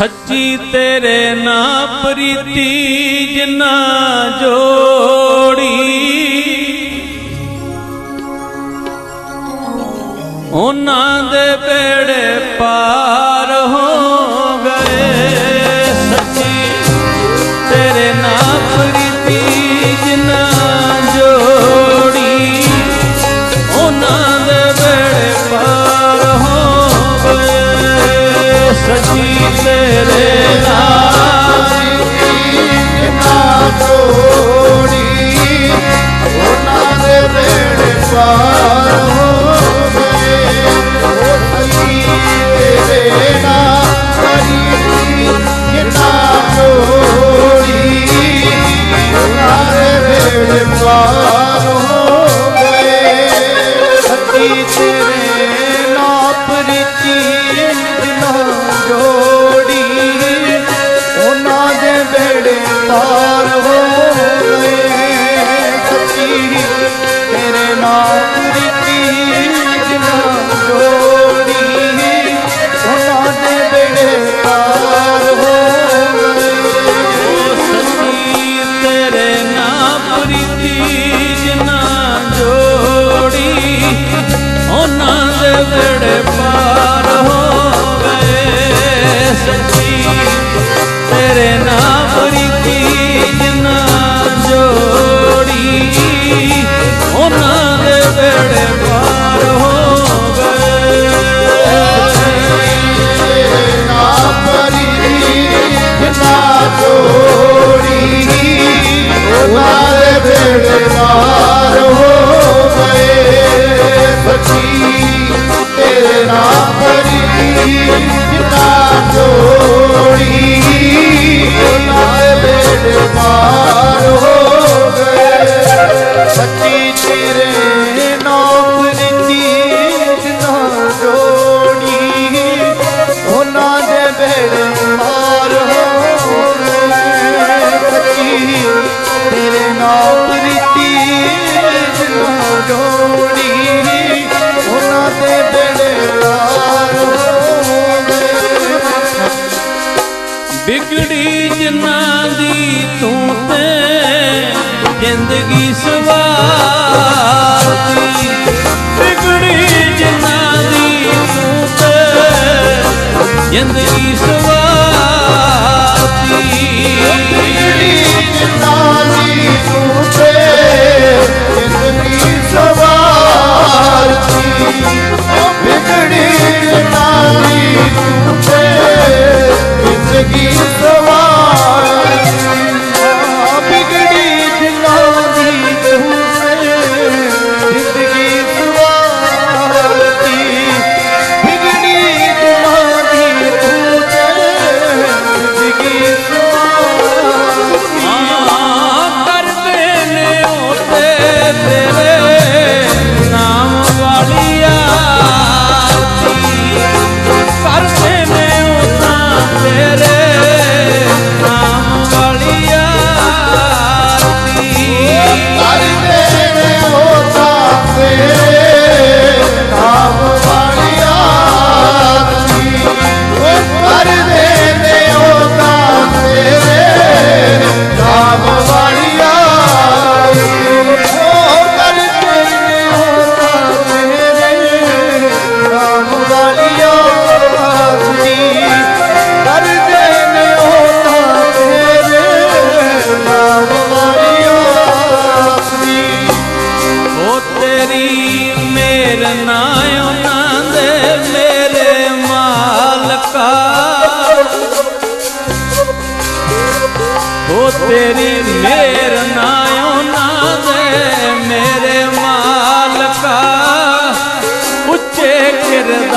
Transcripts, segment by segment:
ਸੱਚੀ ਤੇਰੇ ਨਾਂ ਪ੍ਰੀਤੀ ਜਿਨਾ ਜੋੜੀ। ਉਹਨਾਂ ਦੇ ਪੇੜੇ बेड़ार हो गए बची तेरे नाम ना जोड़ी बेड़ार हो गए सची तेरे de.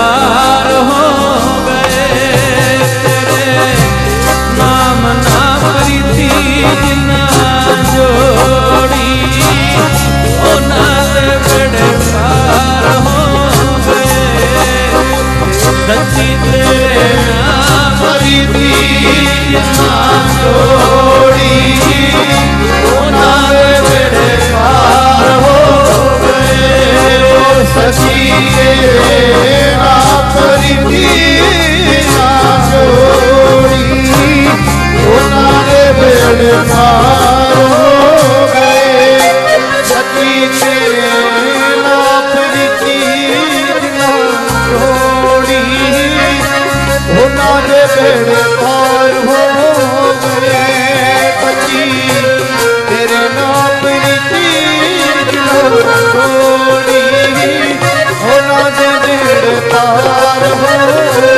ah हर हर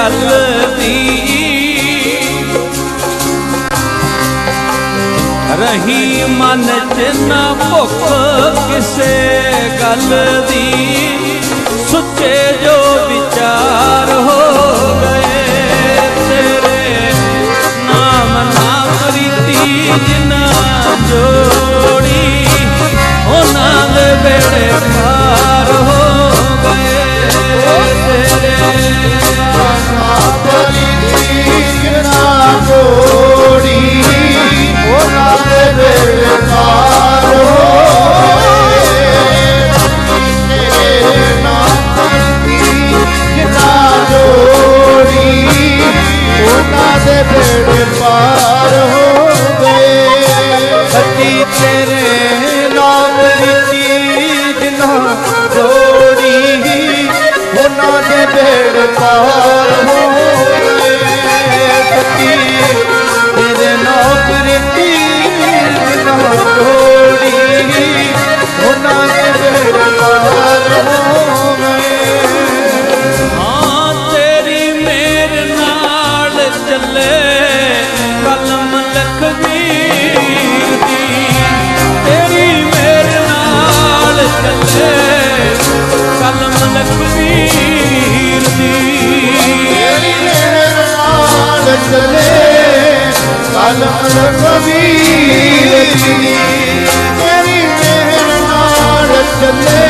ਗੱਲ ਦੀ। ਰਹੀ ਮਨ ਚ ਨਾ ਭੁੱਖ ਕਿਸੇ ਗੱਲ ਦੀ। ਸੁੱਚੇ ਜੋ ਵਿਚਾਰ ਹੋ ਗਏ ਤੇਰੇ। ਨਾਮ ਨਾ ਪ੍ਰੀਤੀ ਜਿਨਾ ਜੋੜੀ, ਉਹਨਾਂ ਦੇ ਬੇੜੇ let me go.